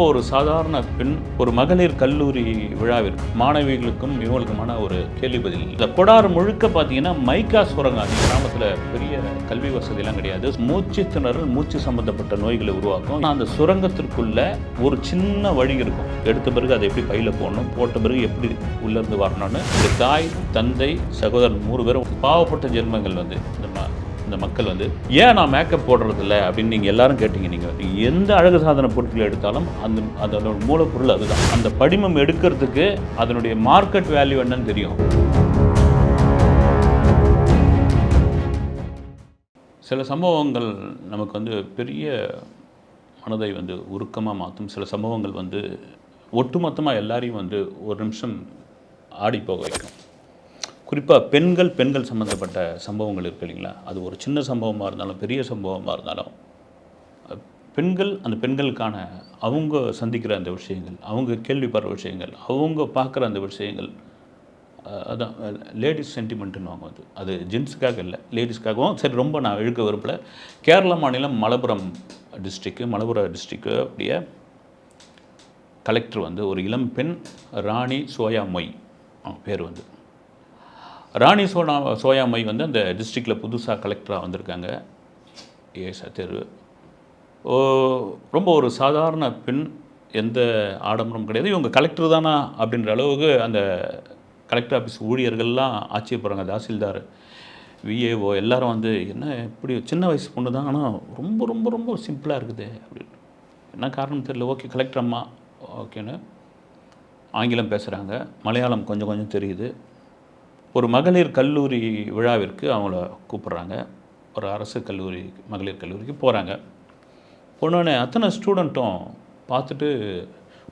ரொம்ப ஒரு சாதாரண பெண் ஒரு மகளிர் கல்லூரி விழாவிற்கு மாணவிகளுக்கும் இவங்களுக்குமான ஒரு கேள்வி பதில். இந்த கொடார் முழுக்க பார்த்தீங்கன்னா மைக்கா சுரங்கம் அந்த கிராமத்தில் பெரிய கல்வி வசதியெல்லாம் கிடையாது. மூச்சு திணறல் மூச்சு சம்பந்தப்பட்ட நோய்களை உருவாக்கும். அந்த சுரங்கத்திற்குள்ள ஒரு சின்ன வழி இருக்கும். எடுத்த பிறகு அதை எப்படி பையில் போடணும் போட்ட பிறகு எப்படி உள்ளேருந்து வரணும்னு. இந்த தாய் தந்தை சகோதரன் மூணு பேரும் பாவப்பட்ட ஜென்மங்கள் வந்து இந்த இந்த மக்கள் வந்து ஏன் நான் மேக்கப் போடுறது இல்லை அப்படின்னு நீங்கள் எல்லாரும் கேட்டீங்க. நீங்கள் எந்த அழகு சாதன பொருட்கள் எடுத்தாலும் அந்த அதோட மூலப்பொருள் அதுதான். அந்த படிமம் எடுக்கிறதுக்கு அதனுடைய மார்க்கெட் வேல்யூ என்னன்னு தெரியும். சில சம்பவங்கள் நமக்கு வந்து பெரிய மனதை வந்து உருக்கமாக மாற்றும் சில சம்பவங்கள் வந்து ஒட்டுமொத்தமாக எல்லாரையும் வந்து ஒரு நிமிஷம் ஆடி போக வைக்கும். குறிப்பாக பெண்கள் பெண்கள் சம்மந்தப்பட்ட சம்பவங்கள் இருக்கு இல்லைங்களா? அது ஒரு சின்ன சம்பவமாக இருந்தாலும் பெரிய சம்பவமாக இருந்தாலும் பெண்கள் அந்த பெண்களுக்கான அவங்க சந்திக்கிற அந்த விஷயங்கள் அவங்க கேள்விப்படுற விஷயங்கள் அவங்க பார்க்குற அந்த விஷயங்கள் அதான் லேடிஸ் சென்டிமெண்ட்டுன்னு வாங்க அது அது ஜென்ஸுக்காக இல்லை லேடிஸ்க்காகவும் சரி ரொம்ப நான் இழுக்க விரும்பல. கேரள மாநிலம் மலப்புரம் டிஸ்ட்ரிக்கு மலப்புரம் டிஸ்ட்ரிக்கு அப்படியே கலெக்டர் வந்து ஒரு இளம் பெண் ராணி சோயா மொய் அவங்க பேர் வந்து. ராணி சோனா சோயா வந்து அந்த டிஸ்ட்ரிக்டில் புதுசாக கலெக்டராக வந்திருக்காங்க. ஏசா தெரு ஓ ரொம்ப ஒரு சாதாரண பெண் எந்த ஆடம்பரம் கிடையாது. இவங்க கலெக்டர் தானா அப்படின்ற அளவுக்கு அந்த கலெக்டர் ஆஃபீஸ் ஊழியர்கள்லாம் ஆச்சரியப்படுறாங்க தாசில்தார் விஏஓ எல்லாரும் வந்து என்ன இப்படி சின்ன வயசு பொண்ணு தான் ஆனால் ரொம்ப ரொம்ப ரொம்ப சிம்பிளாக இருக்குது. அப்படின்னு. என்ன காரணம் தெரியல. ஓகே கலெக்டர் அம்மா. ஓகேன்னு ஆங்கிலம் பேசுகிறாங்க மலையாளம் கொஞ்சம் கொஞ்சம் தெரியுது. ஒரு மகளிர் கல்லூரி விழாவிற்கு அவங்கள கூப்பிட்றாங்க. ஒரு அரசு கல்லூரி மகளிர் கல்லூரிக்கு போகிறாங்க போனோடனே அத்தனை ஸ்டூடெண்ட்டும் பார்த்துட்டு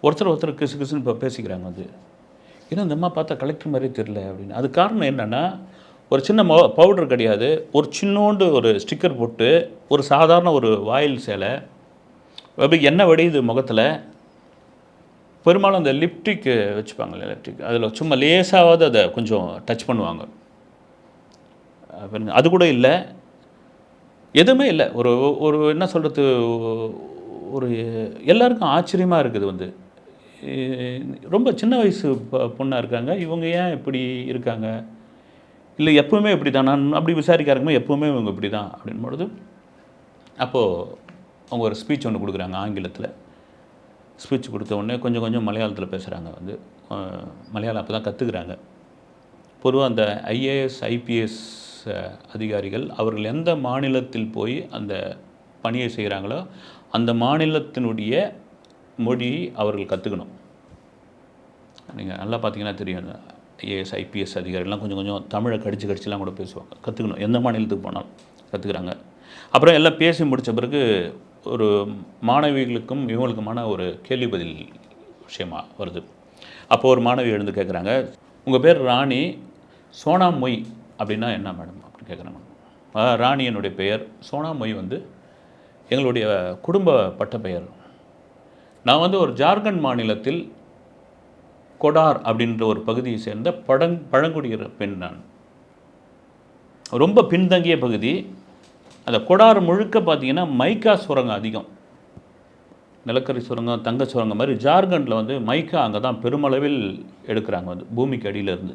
ஒருத்தர் ஒருத்தர் கிசு கிசுன்னு இப்போ பேசிக்கிறாங்க வந்து. ஏன்னா இந்த அம்மா பார்த்தா கலெக்டர் மாதிரியே தெரில அப்படின்னு. அது காரணம் என்னென்னா ஒரு சின்ன மொ பவுடர் கிடையாது. ஒரு சின்னோண்டு ஒரு ஸ்டிக்கர் போட்டு ஒரு சாதாரண ஒரு வாயில் சேலை எண்ணெய் வடியுது முகத்தில் பெரும்பாலும் அந்த லிப்டிக் வச்சுப்பாங்க லிப்டிக் அதில் சும்மா லேசாவது அதை கொஞ்சம் டச் பண்ணுவாங்க. அது கூட இல்லை. எதுவுமே இல்லை. ஒரு ஒரு என்ன சொல்கிறது ஒரு எல்லாருக்கும் ஆச்சரியமாக இருக்குது வந்து. ரொம்ப சின்ன வயசு பொண்ணாக இருக்காங்க. இவங்க ஏன் இப்படி இருக்காங்க? இல்லை எப்பவுமே இப்படி தான் நான் அப்படி விசாரிக்காருங்க எப்போவுமே இவங்க இப்படி தான் அப்படின் பொழுது அப்போது அவங்க ஒரு ஸ்பீச் ஒன்று கொடுக்குறாங்க ஆங்கிலத்தில். ஸ்பீச் கொடுத்த உடனே கொஞ்சம் கொஞ்சம் மலையாளத்தில் பேசுகிறாங்க வந்து. மலையாளம் அப்போ தான் கற்றுக்குறாங்க பொதுவாக அந்த ஐஏஎஸ் ஐபிஎஸ் அதிகாரிகள் அவர்கள் எந்த மாநிலத்தில் போய் அந்த பணியை செய்கிறாங்களோ அந்த மாநிலத்தினுடைய மொழி அவர்கள் கற்றுக்கணும் நீங்கள் நல்லா பார்த்தீங்கன்னா தெரியும் ஐஏஎஸ் ஐபிஎஸ் அதிகாரிகள்லாம் கொஞ்சம் கொஞ்சம் தமிழை கடிச்சு கடிச்சுலாம் கூட பேசுவாங்க. கற்றுக்கணும் எந்த மாநிலத்துக்கு போனாலும் கற்றுக்குறாங்க அப்புறம் எல்லாம் பேசி முடித்த பிறகு ஒரு மாணவிகளுக்கும் இவங்களுக்குமான ஒரு கேள்வி பதில் விஷயமா வருது. அப்போ ஒரு மாணவி எழுந்து கேட்குறாங்க உங்கள் பேர் ராணி சோனா மொய் அப்படின்னா என்ன மேடம் அப்படின்னு கேட்குறாங்க ராணி என்னுடைய பெயர் சோனா மொய் வந்து எங்களுடைய குடும்ப பட்ட பெயர். நான் வந்து ஒரு ஜார்க்கண்ட் மாநிலத்தில் கொடார் அப்படின்ற ஒரு பகுதியை சேர்ந்த பழங் பழங்குடியிற பெண் நான். ரொம்ப பின்தங்கிய பகுதி அந்த கொடாறு முழுக்க பார்த்தீங்கன்னா மைக்கா சுரங்கம் அதிகம். நிலக்கரி சுரங்கம் தங்க சுரங்கம் மாதிரி ஜார்க்கண்டில் வந்து மைக்கா அங்கே தான் பெருமளவில் எடுக்கிறாங்க வந்து பூமிக்கு அடியிலேருந்து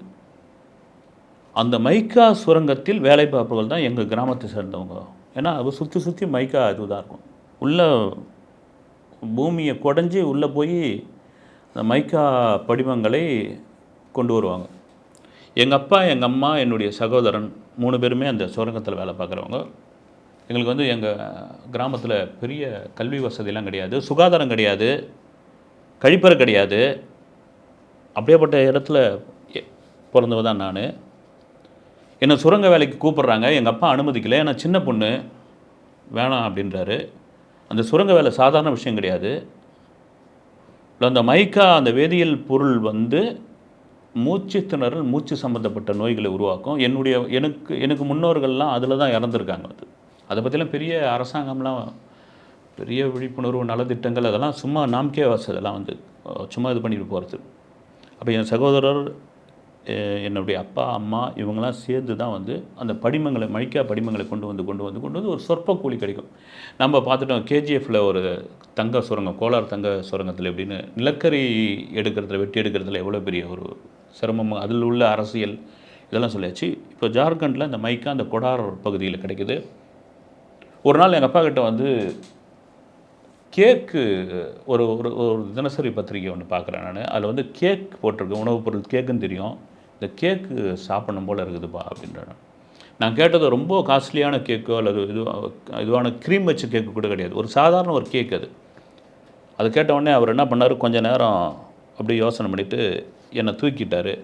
அந்த மைக்கா சுரங்கத்தில் வேலை பார்ப்பவர்கள் தான் எங்கள் கிராமத்தை சேர்ந்தவங்க. ஏன்னா அது சுற்றி சுற்றி மைக்கா இதுதான் இருக்கும். உள்ளே பூமியை குடஞ்சி உள்ளே போய் அந்த மைக்கா படிமங்களை கொண்டு வருவாங்க. எங்கள் அப்பா எங்கள் அம்மா என்னுடைய சகோதரன் மூணு பேருமே அந்த சுரங்கத்தில் வேலை பார்க்குறவங்க. எங்களுக்கு வந்து எங்கள் கிராமத்தில் பெரிய கல்வி வசதியெல்லாம் கிடையாது. சுகாதாரம் கிடையாது. கழிப்பறை கிடையாது. அப்படியேப்பட்ட இடத்துல பிறந்தவ தான் நான். என்னை சுரங்க வேலைக்கு கூப்பிட்றாங்க. எங்கள் அப்பா அனுமதிக்கலை. ஏன்னா சின்ன பொண்ணு. வேணாம் அப்படின்றாரு. அந்த சுரங்க வேலை சாதாரண விஷயம் கிடையாது. அந்த மைக்கா அந்த வேதியியல் பொருள் வந்து மூச்சு திணறல் மூச்சு சம்மந்தப்பட்ட நோய்களை உருவாக்கும். என்னுடைய எனக்கு எனக்கு முன்னோர்கள்லாம் அதில் தான் இறந்துருக்காங்க அது. அதை பற்றிலாம் பெரிய அரசாங்கம்லாம் பெரிய விழிப்புணர்வு நலத்திட்டங்கள் அதெல்லாம் சும்மா நாம்கே வாசு அதெல்லாம் வந்து சும்மா இது பண்ணிட்டு போகிறது அப்போ என் சகோதரர் என்னுடைய அப்பா அம்மா இவங்கெல்லாம் சேர்ந்து தான் வந்து அந்த படிமங்களை மைக்கா படிமங்களை கொண்டு வந்து கொண்டு வந்து கொண்டு வந்து ஒரு சொற்ப கூலி கிடைக்கும். நம்ம பார்த்துட்டோம் கேஜிஎஃப்பில் ஒரு தங்க சுரங்கம் கோலார் தங்க சுரங்கத்தில் எப்படின்னு நிலக்கரி எடுக்கிறதுல வெட்டி எடுக்கிறதுல எவ்வளோ பெரிய ஒரு சிரமம் அதில் உள்ள அரசியல் இதெல்லாம் சொல்லியாச்சு. இப்போ ஜார்க்கண்டில் இந்த மைக்கா அந்த கொடார் பகுதியில் கிடைக்குது. ஒரு நாள் எங்கள் அப்பா கிட்ட வந்து கேக்கு ஒரு ஒரு ஒரு தினசரி பத்திரிக்கை ஒன்று பார்க்குறேன் நான். அதில் வந்து கேக் போட்டிருக்கு உணவுப் பொருள் கேக்குன்னு தெரியும். இந்த கேக்கு சாப்பிடணும் போல் இருக்குதுப்பா அப்படின்றேன் நான் கேட்டது ரொம்ப காஸ்ட்லியான கேக்கோ அல்லது இதுவாக இதுவான க்ரீம் வச்ச கேக்கு கூட கிடையாது. ஒரு சாதாரண ஒரு கேக் அது. அது கேட்ட உடனே அவர் என்ன பண்ணார்? கொஞ்ச நேரம் அப்படியே யோசனை பண்ணிவிட்டு என்னை தூக்கிட்டார்.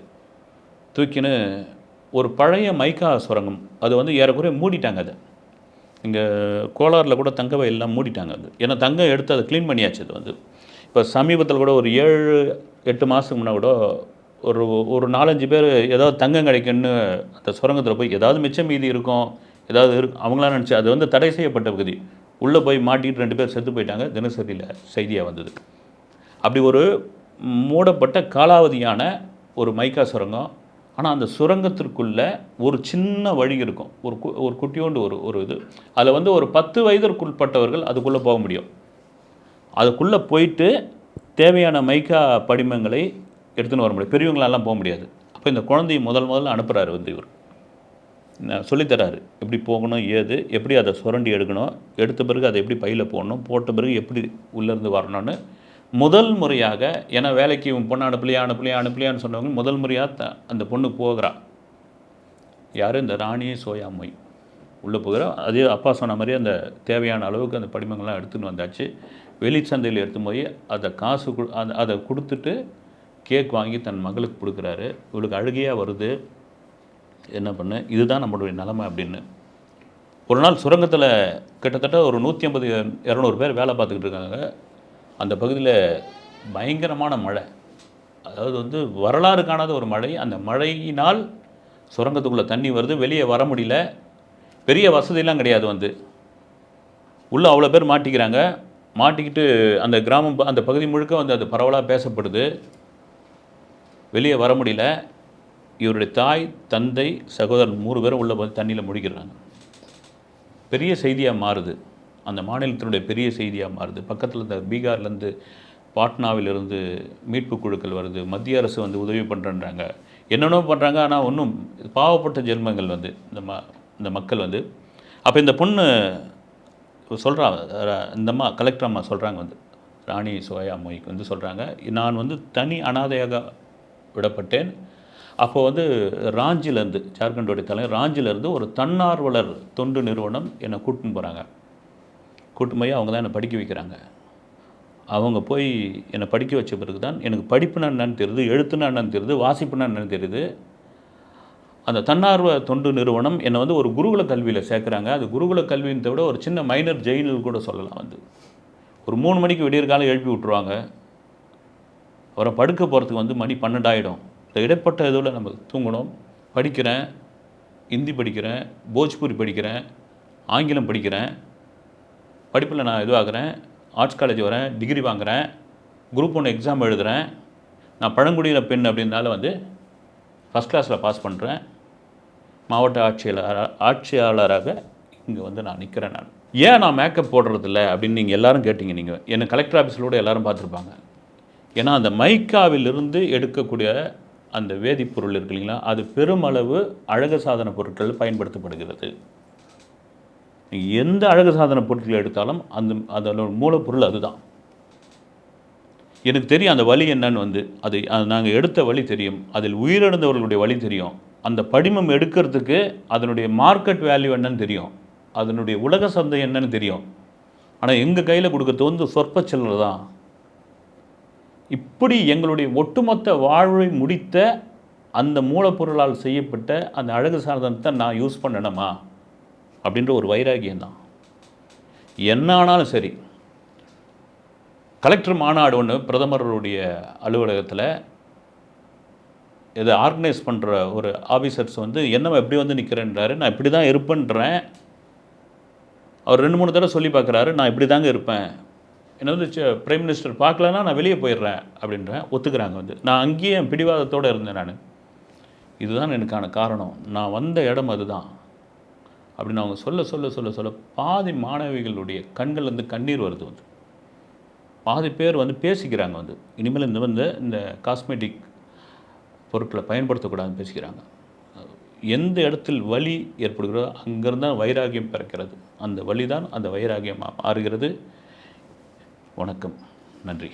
தூக்கின்னு ஒரு பழைய மைக்கா சுரங்கம் அது வந்து ஏறக்குறைய மூடிட்டாங்க அதை. இங்கே கோலாரில் கூட தங்க வயல்லாம் மூடிட்டாங்க அது. ஏன்னா தங்கம் எடுத்து அதை க்ளீன் பண்ணியாச்சு அது வந்து. இப்போ சமீபத்தில் கூட ஒரு ஏழு எட்டு மாதத்துக்கு முன்னே கூட ஒரு ஒரு நாலஞ்சு பேர் ஏதாவது தங்கம் கிடைக்குன்னு அந்த சுரங்கத்தில் போய் ஏதாவது மிச்சம் மீதி இருக்கும் ஏதாவது இரு அவங்களாம் நினச்சி அது வந்து தடை செய்யப்பட்ட பகுதி. உள்ளே போய் மாட்டிட்டு ரெண்டு பேர் செத்து போயிட்டாங்க தினசரியில் செய்தியாக வந்தது. அப்படி ஒரு மூடப்பட்ட காலாவதியான ஒரு மைக்கா சுரங்கம் ஆனால் அந்த சுரங்கத்திற்குள்ளே ஒரு சின்ன வழி இருக்கும். ஒரு கு ஒரு குட்டியோண்டு ஒரு ஒரு இது. அதில் வந்து ஒரு பத்து வயதிற்குட்பட்டவர்கள் அதுக்குள்ளே போக முடியும். அதுக்குள்ளே போயிட்டு தேவையான மைக்கா படிமங்களை எடுத்துன்னு வர முடியும். பெரியவங்களெல்லாம் போக முடியாது. அப்போ இந்த குழந்தையை முதல் முதல்ல அனுப்புகிறாரு வந்து இவர். சொல்லித்தராரு எப்படி போகணும் ஏது எப்படி அதை சுரண்டி எடுக்கணும் எடுத்த பிறகு அதை எப்படி பையில் போடணும் போட்ட பிறகு எப்படி உள்ளேருந்து வரணும்னு முதல் முறையாக ஏன்னா வேலைக்கு இவன் பொண்ணு அனுப்பலையா அனுப்பலையா அனுப்பலையான்னு சொன்னவங்க முதல் முறையாக த அந்த பொண்ணு போகிறா. யார்? இந்த ராணி சோயா மொய் உள்ளே போகிறா. அதே அப்பா சொன்ன மாதிரி அந்த தேவையான அளவுக்கு அந்த படிமங்கள்லாம் எடுத்துன்னு வந்தாச்சு. வெளிச்சந்தையில் எடுத்து போய் அதை காசு கு அந்த அதை கொடுத்துட்டு கேக் வாங்கி தன் மகளுக்கு கொடுக்குறாரு. இவளுக்கு அழுகையாக வருது. என்ன பண்ணு? இதுதான் நம்மளுடைய நிலைமை அப்படின்னு. ஒரு நாள் சுரங்கத்தில் கிட்டத்தட்ட ஒரு நூற்றி ஐம்பது இரநூறு பேர் வேலை பார்த்துக்கிட்டு இருக்காங்க. அந்த பகுதியில் பயங்கரமான மழை. அதாவது வந்து வரலாறு காணாத ஒரு மழை. அந்த மழையினால் சுரங்கத்துக்குள்ளே தண்ணி வருது. வெளியே வர முடியல. பெரிய வசதியெல்லாம் கிடையாது வந்து. உள்ளே அவ்வளோ பேர் மாட்டிக்கிறாங்க. மாட்டிக்கிட்டு அந்த கிராமம் ப- அந்த பகுதி முழுக்க வந்து அது பரவலாக பேசப்படுது. வெளியே வர முடியல. இவருடைய தாய் தந்தை சகோதரன் மூணு பேரும் உள்ளே வந்து தண்ணியில் முழிக்கிறாங்க பெரிய செய்தியாக மாறுது. அந்த மாநிலத்தினுடைய பெரிய செய்தியாக மாறுது. பக்கத்தில் இந்த பீகார்லேருந்து பாட்னாவிலிருந்து மீட்பு குழுக்கள் வருது. மத்திய அரசு வந்து உதவி பண்ணுறன்றாங்க என்னென்னோ பண்ணுறாங்க ஆனால் ஒன்றும் பாவப்பட்ட ஜென்மங்கள் வந்து இந்த ம இந்த மக்கள் வந்து. அப்போ இந்த பொண்ணு சொல்கிறா இந்த அம்மா கலெக்டர் அம்மா சொல்கிறாங்க வந்து. ராணி சோயா மொய்க்கு வந்து சொல்கிறாங்க நான் வந்து தனி அனாதையாக விடப்பட்டேன். அப்போ வந்து ராஞ்சிலேருந்து ஜார்க்கண்டோடைய தலைவர் ராஞ்சிலேருந்து ஒரு தன்னார்வலர் தொண்டு நிறுவனம் என்னை கூட்டின்னு போகிறாங்க கூட்டுமையாக போய் அவங்க தான் என்னை படிக்க வைக்கிறாங்க. அவங்க போய் என்னை படிக்க வச்ச பிறகு தான் எனக்கு படிப்புனா என்னன்னு தெரியுது எழுத்துனா என்னன்னு தெரியுது வாசிப்புனா என்னன்னு தெரியுது. அந்த தன்னார்வ தொண்டு நிறுவனம் என்னை வந்து ஒரு குருகுல கல்வியில் சேர்க்குறாங்க. அது குருகுல கல்வின்றத விட ஒரு சின்ன மைனர் ஜெயிலில் கூட சொல்லலாம் வந்து ஒரு மூணு மணிக்கு விடியற்காலம் எழுப்பி விட்ருவாங்க அப்புறம் படுக்க போகிறதுக்கு வந்து மணி பன்னெண்டாயிடும். இந்த இடைப்பட்ட இதில் நம்ம தூங்கணும். படிக்கிறேன் ஹிந்தி படிக்கிறேன் போஜ்பூரி படிக்கிறேன் ஆங்கிலம் படிக்கிறேன். படிப்பில் நான் இதுவாகிறேன் ஆர்ட்ஸ் காலேஜ் வரேன் டிகிரி வாங்குறேன் குரூப் ஒன்று எக்ஸாம் எழுதுகிறேன் நான் பழங்குடியின பெண் அப்படின்னால வந்து ஃபஸ்ட் கிளாஸில் பாஸ் பண்ணுறேன் மாவட்ட ஆட்சியாளர் ஆட்சியாளராக இங்கே வந்து நான் நிற்கிறேன் நான். ஏன் நான் மேக்கப் போடுறதில்ல அப்படின்னு நீங்கள் எல்லாரும் கேட்டீங்க நீங்கள் என்னை கலெக்டர் ஆஃபீஸில் கூட எல்லாரும் பார்த்துருப்பாங்க. ஏன்னா அந்த மைக்காவிலிருந்து எடுக்கக்கூடிய அந்த வேதிப்பொருள் இருக்கு இல்லைங்களா அது பெருமளவு அழகு சாதன பொருட்கள் பயன்படுத்தப்படுகிறது. நீங்கள் எந்த அழகு சாதன பொருட்கள் எடுத்தாலும் அந்த அதோட மூலப்பொருள் அதுதான். எனக்கு தெரியும் அந்த வழி என்னன்னு வந்து அது அது நாங்கள் எடுத்த வழி தெரியும். அதில் உயிரிழந்தவர்களுடைய வழி தெரியும். அந்த படிமம் எடுக்கிறதுக்கு அதனுடைய மார்க்கெட் வேல்யூ என்னன்னு தெரியும். அதனுடைய உலக சந்தை என்னன்னு தெரியும். ஆனால் எங்கள் கையில் கொடுக்கறது வந்து சொற்ப சில்லறை தான். இப்படி எங்களுடைய ஒட்டுமொத்த வாழ்வை முடித்த அந்த மூலப்பொருளால் செய்யப்பட்ட அந்த அழகு சாதனத்தை நான் யூஸ் பண்ணணுமா? அப்படின்ற ஒரு வைராகியம் தான். என்ன ஆனாலும் சரி கலெக்டர் மாநாடு ஒன்று பிரதமருடைய அலுவலகத்தில் இதை ஆர்கனைஸ் பண்ணுற ஒரு ஆஃபீஸர்ஸ் வந்து என்ன எப்படி வந்து நிற்கிறேன்றாரு நான் இப்படி தான் இருப்பேன்றேன். அவர் ரெண்டு மூணு தடவை சொல்லி பார்க்குறாரு நான் இப்படி தாங்க இருப்பேன். என்ன வந்து பிரைம் மினிஸ்டர் பார்க்கலன்னா நான் வெளியே போயிடுறேன் அப்படின்றேன் ஒத்துக்கிறாங்க வந்து. நான் அங்கேயே என் பிடிவாதத்தோடு இருந்தேன் நான். இதுதான் எனக்கான காரணம். நான் வந்த இடம் அதுதான். அப்படின்னு அவங்க சொல்ல சொல்ல சொல்ல சொல்ல பாதி மாணவிகளுடைய கண்கள்லேருந்து கண்ணீர் வருது வந்து. பாதி பேர் வந்து பேசிக்கிறாங்க வந்து. இனிமேல் இந்த வந்து இந்த காஸ்மெட்டிக் பொருட்களை பயன்படுத்தக்கூடாதுன்னு பேசிக்கிறாங்க. எந்த இடத்தில் வலி ஏற்படுகிறதோ அங்கேருந்து தான் வைராகியம் பிறக்கிறது. அந்த வலி தான் அந்த வைராகியம் மாறுகிறது. வணக்கம். நன்றி.